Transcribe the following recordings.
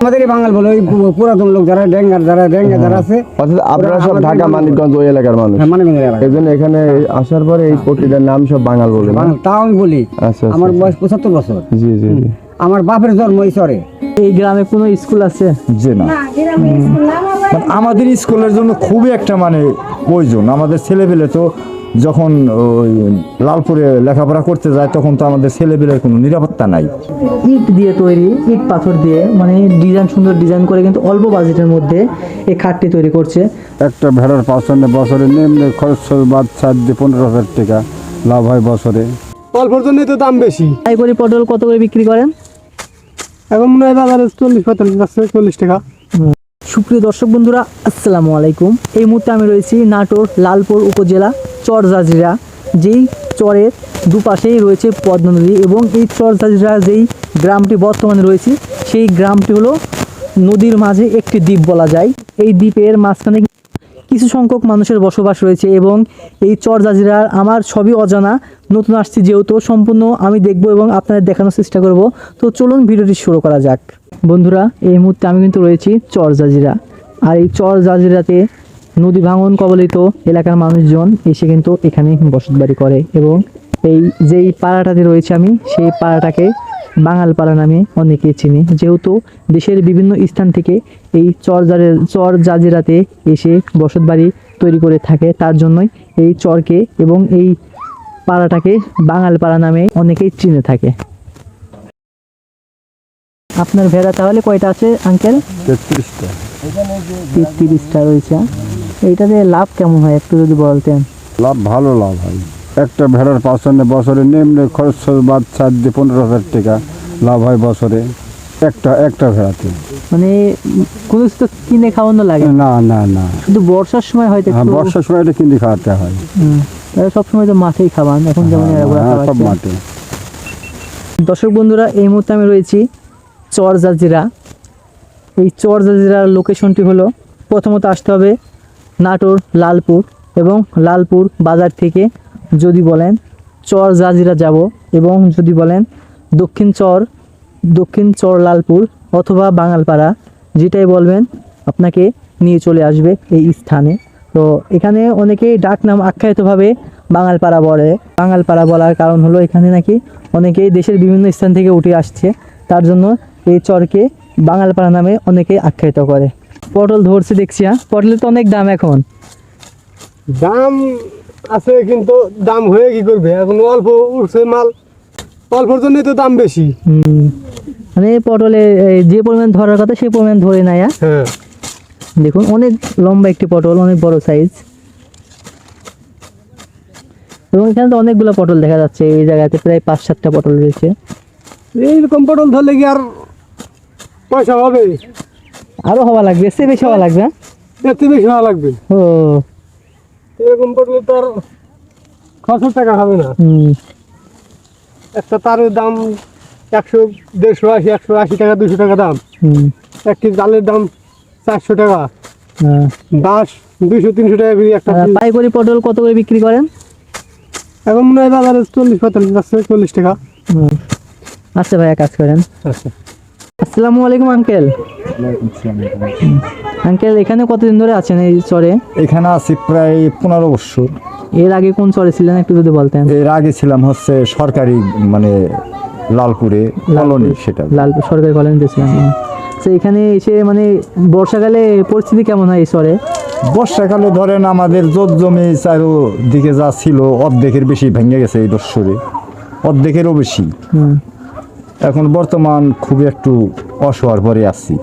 আমাদেরই বাঙাল বলে ওই পুরাতন লোক যারা ডেঙ্গার যারা ডেঙ্গা যারা আছে অর্থাৎ আপনারা সব ঢাকা মানিকগঞ্জ ওই এলাকার মানুষ। হ্যাঁ, এই জন্য এখানে আসার পরে এই পট্টিটার নাম সব বাঙাল বলে তাও আমি বলি আচ্ছা আচ্ছা, আমার আচ্ছা। বয়স পঁচাত্তর বছর। জি জি আমার বাপের জন্ম এই এই গ্রামে কোনো স্কুল আছে? যে না। মানে আমাদের স্কুলের জন্য খুবই একটা মানে প্রয়োজন। আমাদের ছেলেপেলে তো যখন ওই লালপুরে লেখাপড়া করতে যায় তখন তো আমাদের ছেলেপেলের কোনো নিরাপত্তা নাই। ইট দিয়ে তৈরি ইট পাথর দিয়ে মানে ডিজাইন সুন্দর ডিজাইন করে কিন্তু অল্প বাজেটের মধ্যে এই খাটটি তৈরি করছে। একটা ভেড়ার পাঁচশনে বছরে নিম্নে খরচ বাদ সাত দিয়ে পনেরো হাজার টাকা লাভ হয় বছরে। অল্পর জন্যই তো দাম বেশি। তাই করে পটল কত করে বিক্রি করেন? এখন মনে হয় বাজারে চল্লিশ পঁয়তাল্লিশ চল্লিশ টাকা। সুপ্রিয় দর্শক বন্ধুরা, আসসালামু আলাইকুম। এই মুহূর্তে আমি রয়েছি নাটোর লালপুর উপজেলা চর জাজিরা, যেই চরের দুপাশেই রয়েছে পদ্মা নদী এবং এই চর জাজিরা যেই গ্রামটি বর্তমানে রয়েছে, সেই গ্রামটি হলো নদীর মাঝে একটি দ্বীপ বলা যায়। এই দ্বীপের মাঝখানে কিছু সংখ্যক মানুষের বসবাস রয়েছে এবং এই চর জাজিরার আমার সবই অজানা, নতুন আসছি যেহেতু সম্পূর্ণ আমি দেখব এবং আপনাদের দেখানোর চেষ্টা করব। তো চলুন ভিডিওটি শুরু করা যাক। বন্ধুরা, এই মুহূর্তে আমি কিন্তু রয়েছি চর জাজিরা। আর এই চর জাজিরাতে নদী ভাঙন কবলিত এলাকার মানুষজন এসে কিন্তু এখানে বসতবাড়ি করে এবং এই যেই পাড়াটাতে রয়েছে আমি, সেই পাড়াটাকে বাঙাল পাড়া নামে অনেকে চিনি। যেহেতু দেশের বিভিন্ন স্থান থেকে এই চর চর জাজিরাতে এসে বসতবাড়ি তৈরি করে থাকে, তার জন্যই এই চরকে এবং এই পাড়াটাকে বাঙাল পাড়া নামে অনেকেই চিনে থাকে। আপনার ভেড়া তাহলে কয়টা আছে আঙ্কেল তেত্রিশটা। তিরিশটা রয়েছে এইটাতে লাভ কেমন হয় একটু যদি বলতেন? লাভ ভালো লাভ হয়। একটা ভেড়ার পাঁচশনে বছরে নিম্নে খরচ বাদ সাত দিয়ে পনেরো হাজার টাকা লাভ হয় বছরে একটা একটা ভেড়াতে। মানে কোনো কিছু তো কিনে খাওয়ানো লাগে? না। না না। শুধু বর্ষার সময় হয়তো হ্যাঁ বর্ষার সময় এটা কিনে খাওয়াতে হয়। তাহলে সবসময় তো মাঠেই খাওয়ান এখন যেমন ঘোরা হ্যাঁ, সব মাঠে। দর্শক বন্ধুরা এই মুহূর্তে আমি রয়েছি চর জাজিরা। এই চর জাজিরার লোকেশনটি হলো, প্রথমত আসতে হবে নাটোর, লালপুর এবং লালপুর বাজার থেকে যদি বলেন চর জাজিরা যাব এবং যদি বলেন দক্ষিণ চর দক্ষিণ চর লালপুর অথবা বাঙালপাড়া, যেটাই বলবেন আপনাকে নিয়ে চলে আসবে এই স্থানে। তো এখানে অনেকেই ডাক নাম আখ্যায়িতভাবে বাঙালপাড়া বলে। বাঙালপাড়া বলার কারণ হলো এখানে নাকি অনেকেই দেশের বিভিন্ন স্থান থেকে উঠে আসছে। তার জন্য এই চরকে বাঙালপাড়া নামে অনেকেই আখ্যায়িত করে। পটল ধরছে দেখছি হ্যাঁ? পটলের তো অনেক দাম এখন। দাম আছে কিন্তু দাম হয়ে কি করবে? এখন অল্প উঠছে মাল। অল্পর জন্যই তো দাম বেশি। মানে পটলে যে পরিমাণ ধরার কথা সেই পরিমাণ ধরে নেয় হ্যাঁ? হ্যাঁ। দেখুন অনেক লম্বা একটি পটল অনেক বড় সাইজ এবং এখানে তো অনেকগুলো পটল দেখা যাচ্ছে এই জায়গাতে প্রায় পাঁচ সাতটা পটল রয়েছে। এইরকম পটল ধরলে কি আর পয়সা হবে। আরও হওয়া লাগবে চেয়ে বেশি হওয়া লাগবে হ্যাঁ? বেশি হওয়া লাগবে। ও। এরকম পটল তো আর ছশো টাকা হবে না। একটা তারের দাম একশো দেড়শো আশি একশো আশি টাকা দুশো টাকা দাম। হুম। এক কেজি চালের দাম চারশো টাকা। হ্যাঁ। বাঁশ দুইশো তিনশো টাকা করে একটা পাইকারি পটল কত করে বিক্রি করেন? এখন মনে হয় বাজারে চল্লিশ পঁয়তাল্লিশ চল্লিশ টাকা। আচ্ছা ভাইয়া কাজ করেন। আচ্ছা আসসালামু আলাইকুম আঙ্কেল। আঙ্কেল এখানে কতদিন ধরে আছেন এই চরে? এখানে আছি প্রায় পনেরো বছর। এর আগে কোন চরে ছিলেন একটু যদি বলতেন? এর আগে ছিলাম হচ্ছে সরকারি মানে লালপুরে কলোনি সেটা। লাল সরকারি কলেজ দিয়েছিলাম তো এখানে এসে মানে বর্ষাকালে পরিস্থিতি কেমন হয় এই চরে? বর্ষাকালে ধরেন আমাদের জোর জমি চারো দিকে যা ছিল অর্ধেকের বেশি ভেঙে গেছে এই দস্যরে অর্ধেকেরও বেশি। এখন বর্তমান খুবই একটু অসহার পরে আছি।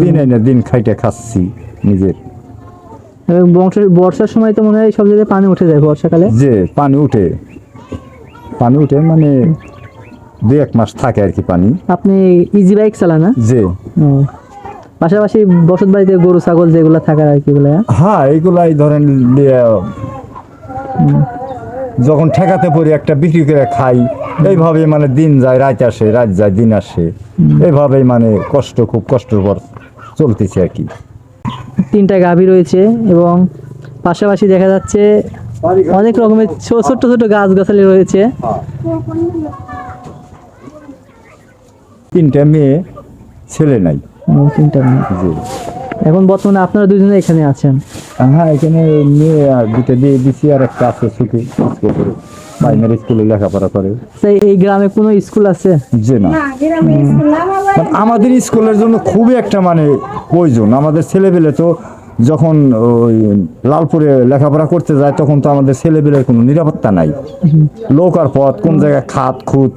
দিন এনে দিন খাইটে খাচ্ছি নিজের। বংশের বর্ষার সময় তো মনে হয় সব জায়গায় পানি উঠে যায় বর্ষাকালে। যে পানি উঠে। পানি উঠে মানে দু এক মাস থাকে আর কি পানি। আপনি ইজি বাইক চালান না? যে। পাশাপাশি বসত বাড়িতে গরু ছাগল যেগুলো থাকার আর কি বলে হ্যাঁ? এইগুলাই ধরেন যখন ঠেকাতে পড়ি একটা বিক্রি করে খাই। এইভাবে মানে দিন যায় রাত আসে রাত যায় দিন আসে। এইভাবেই মানে কষ্ট খুব কষ্টর পর চলতেছে আর কি। তিনটা গাভী রয়েছে এবং পাশাপাশি দেখা যাচ্ছে অনেক রকমের ছো- ছোট্ট ছোট গাছ গাছালি রয়েছে। তিনটা মেয়ে ছেলে নাই। তিনটা মেয়ে। এখন বর্তমানে আপনারা দুজনে এখানে আছেন? হ্যাঁ এখানে মেয়ে আর দুটো দিয়ে দিছি আর একটা আছে ছুটি করে। প্রাইমারি স্কুলে লেখাপড়া করে। তাই এই গ্রামে কোনো স্কুল আছে? যে না। মানে আমাদের স্কুলের জন্য খুবই একটা মানে প্রয়োজন। আমাদের ছেলেপেলে তো যখন ওই লালপুরে লেখাপড়া করতে যায় তখন তো আমাদের ছেলেপেলের কোনো নিরাপত্তা নাই। লোক আর পথ কোন জায়গায় খাত খুঁত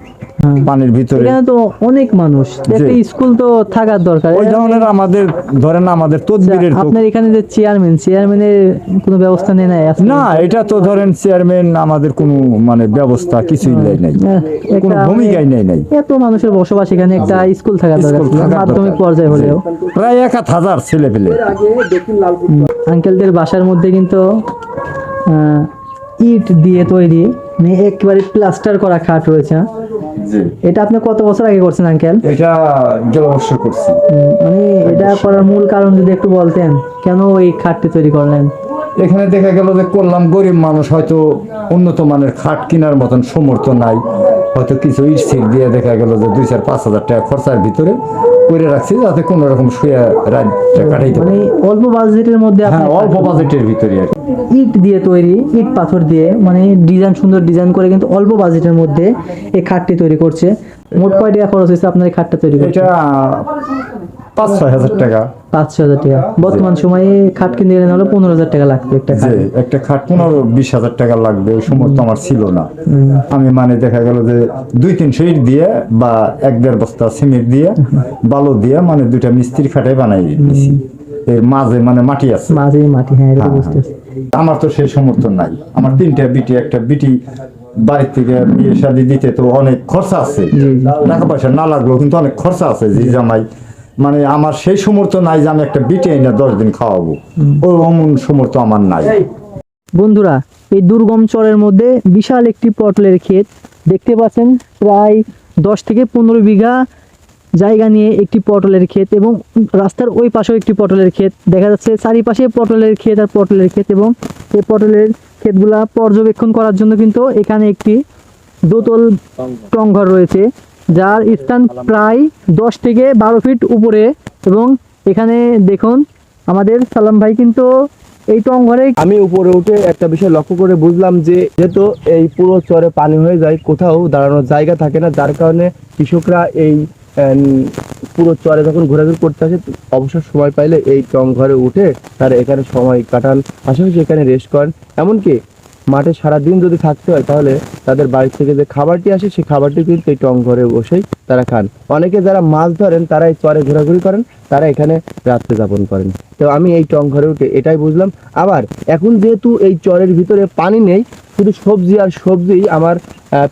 পানির ভিতরে। এখানে তো অনেক মানুষ। একটা স্কুল তো থাকার দরকার। ওই ধরনের আমাদের ধরেন আমাদের তদবিরের আপনার এখানে যে চেয়ারম্যান চেয়ারম্যানের কোনো ব্যবস্থা নেই নাই না এটা তো ধরেন চেয়ারম্যান আমাদের কোনো মানে ব্যবস্থা কিছুই নেই নাই। আহ, কোনো ভূমিকাই নেই নাই। এত মানুষের বসবাস এখানে একটা স্কুল থাকার দরকার মাধ্যমিক পর্যায়ে হলেও। প্রায় এক হাত হাজার ছেলে পেলে আঙ্কেলদের বাসার মধ্যে কিন্তু ইট দিয়ে তৈরি মানে একেবারে প্লাস্টার করা খাট রয়েছে হ্যাঁ? এটা আপনি কত বছর আগে করছেন আঙ্কেল? এটা গেল বছর করছি। মানে এটা করার মূল কারণ যদি একটু বলতেন কেন এই খাটটি তৈরি করলেন? এখানে দেখা গেল যে করলাম গরিব মানুষ হয়তো উন্নত মানের খাট কেনার মতন সমর্থ নাই। হয়তো কিছু ইট দিয়ে দেখা গেল যে দুই চার পাঁচ হাজার টাকা খরচার ভিতরে করে রাখছি যাতে কোনো রকম শুয়ে রাতটা কাটাইতে মানে অল্প বাজেটের মধ্যে হ্যাঁ অল্প বাজেটের ভিতরে আর। ইট দিয়ে তৈরি ইট পাথর দিয়ে মানে ডিজাইন সুন্দর ডিজাইন করে কিন্তু অল্প বাজেটের মধ্যে এই খাটটি তৈরি করছে। মোট কয় টাকা খরচ হয়েছে আপনার এই খাটটা তৈরি করতে? এটা পাঁচ ছয় হাজার টাকা। পাঁচশো হাজার টাকা। বর্তমান সময়ে খাট কিনতে গেলে হলো পনেরো হাজার টাকা লাগবে একটা খাট। একটা খাট পনেরো বিশ হাজার টাকা লাগবে ওই সময় তো আমার ছিল না। আমি মানে দেখা গেল যে দুই তিনশো ইট দিয়ে বা এক দেড় বস্তা সিমেন্ট দিয়ে বালু দিয়ে মানে দুইটা মিস্ত্রি খাটাই বানাই এর মাঝে মানে মাটি আছে। মাঝে মাটি হ্যাঁ এটা হ্যাঁ, বুঝতে আমার তো সেই সমর্থন নাই। আমার তিনটা বিটি একটা বিটি বাড়ির থেকে বিয়ে শাদি দিতে তো অনেক খরচা আছে। টাকা পয়সা না লাগলেও কিন্তু অনেক খরচা আছে জি জামাই। মানে আমার সেই সমর্থ নাই যে আমি একটা বিটি এনে দশ দিন খাওয়াবো। ওই অমন সমর্থ আমার নাই। বন্ধুরা, এই দুর্গম চরের মধ্যে বিশাল একটি পটলের ক্ষেত। দেখতে পাচ্ছেন, প্রায় দশ থেকে পনেরো বিঘা জায়গা নিয়ে একটি পটলের ক্ষেত এবং রাস্তার ওই পাশেও একটি পটলের ক্ষেত। দেখা যাচ্ছে চারিপাশে পটলের ক্ষেত আর পটলের ক্ষেত এবং এই পটলের ক্ষেতগুলা পর্যবেক্ষণ করার জন্য কিন্তু এখানে একটি দোতল টংঘর রয়েছে। যার স্থান প্রায় দশ থেকে বারো ফিট উপরে। এবং এখানে দেখুন, আমাদের সালাম ভাই কিন্তু এই টংঘরে আমি উপরে উঠে একটা বিষয় লক্ষ্য করে বুঝলাম যে, যেহেতু এই পুরো চরে পানি হয়ে যায়, কোথাও দাঁড়ানোর জায়গা থাকে না, যার কারণে কৃষকরা এই পুরো চরে যখন ঘোরাঘুরি করতে আসে, অবসর সময় পাইলে এই টং ঘরে উঠে তারা এখানে সময় কাটান। পাশাপাশি এখানে রেস্ট করেন। এমনকি মাঠে সারা দিন যদি থাকতে হয়, তাহলে তাদের বাড়ি থেকে যে খাবারটি আসে, সেই খাবারটি কিন্তু এই টং ঘরে বসেই তারা খান। অনেকে যারা মাছ ধরেন তারা এই চরে ঘোরাঘুরি করেন, তারা এখানে রাত্রে যাপন করেন। তো আমি এই টং ঘরে উঠে এটাই বুঝলাম। আবার, এখন যেহেতু এই চরের ভিতরে পানি নেই, শুধু সবজি আর সবজি আমার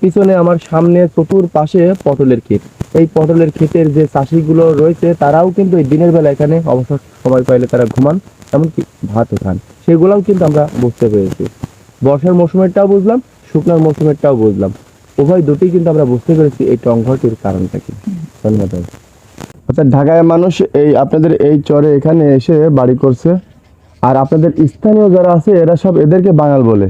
পিছনে আমার সামনে চতুর পাশে পটলের ক্ষেত। এই পটলের ক্ষেতের যে চাষিগুলো রয়েছে, তারাও কিন্তু এই দিনের বেলা এখানে অবসর সময় পাইলে তারা ঘুমান, এমনকি ভাতও খান। সেগুলোও কিন্তু আমরা বুঝতে পেরেছি। বর্ষার মৌসুমেরটাও বুঝলাম শুকনার মৌসুমেরটাও বুঝলাম। উভয় দুটি কিন্তু আমরা বুঝতে পেরেছি এই টংঘরটির কারণটা কি। ধন্যবাদ আচ্ছা ঢাকায় মানুষ এই আপনাদের এই চরে এখানে এসে বাড়ি করছে। আর আপনাদের স্থানীয় যারা আছে এরা সব এদেরকে বাঙাল বলে।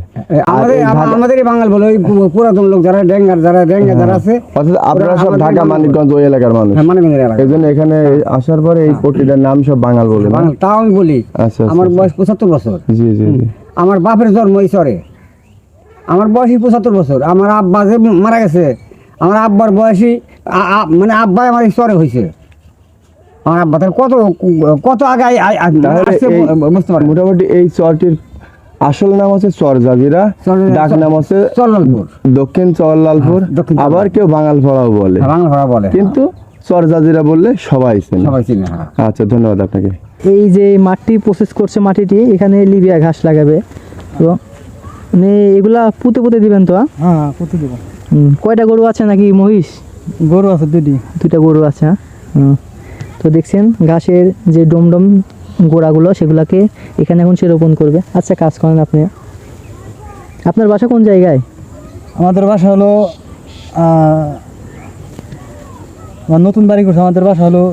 আমাদের বাঙাল বলে ওই পুরাতন লোক যারা ডেঙ্গার যারা ডেঙ্গা যারা আছে অর্থাৎ আপনারা সব ঢাকা। মানিকগঞ্জ ওই এলাকার মানুষ। হ্যাঁ মানে এই জন্য এখানে আসার পরে এই পট্টিটার নাম সব বাঙাল বলে? তাও আমি বলি আচ্ছা আচ্ছা, আমার আচ্ছা। বয়স পঁচাত্তর বছর। জি জি জি। আমার বাপের জন্ম এই চরে। আমার বয়সই পঁচাত্তর বছর। আমার আব্বা যে মারা গেছে আমার আব্বার বয়সী আ- আ- মানে আব্বাই আমার এই চরে হয়েছে আমার আব্বা তাহলে কত কত আগে বুঝতে পারি মোটামুটি এই চরটির আসল নাম হচ্ছে চর জাজিরা ডাক নাম হচ্ছে চল্লালপুর দক্ষিণ চরলালপুর হ্যাঁ, আবার কেউ বাঙাল ফড়াও বলে। হ্যাঁ, বাংলা ভাড়া বলে কিন্তু চর জাজিরা বললে সবাই চেনে। সবাই চিনে হ্যাঁ। আচ্ছা ধন্যবাদ আপনাকে। এই যে মাটি প্রসেস করছে মাটিটি এখানে লিবিয়া ঘাস লাগাবে। তো মানে এগুলা পুঁতে পুঁতে দিবেন তো হ্যাঁ? কত দেবো। কয়টা গরু আছে নাকি মহিষ? গরু আছে দুটি দুইটা গরু আছে হ্যাঁ? তো দেখছেন ঘাসের যে ডমডম গোড়াগুলো সেগুলাকে এখানে এখন সে রোপণ করবে। আচ্ছা কাজ করেন আপনি। আপনার বাসা কোন জায়গায়? আমাদের বাসা হলো নতুন বাড়ি করছে আমাদের বাসা হলো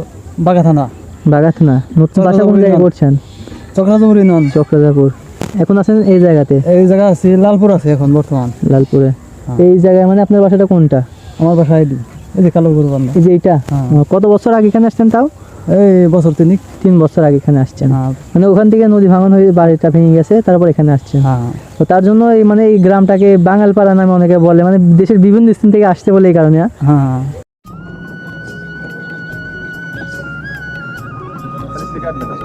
বাগা থানা। বাগাত না নতুন বাসা কোন জায়গায় করছেন? নন চক্রাজাপুর এখন আছেন এই জায়গাতে? এই জায়গা আছে লালপুর আছে এখন বর্তমান। লালপুরে। এই জায়গায় মানে আপনার বাসাটা কোনটা? আমার বাসা এই যে কালো গরু বান্ধব। এই যে এইটা? হ্যাঁ। কত বছর আগে এখানে আসছেন তাও? এই বছর তিনিক। তিন বছর আগে এখানে আসছেন। হ্যাঁ। মানে ওখান থেকে নদী ভাঙন হয়ে বাড়িটা ভেঙে গেছে তারপর এখানে আসছেন। হ্যাঁ। তো তার জন্য এই মানে এই গ্রামটাকে বাঙালপাড়া নামে অনেকে বলে মানে দেশের বিভিন্ন স্থান থেকে আসতে বলে এই কারণে। হ্যাঁ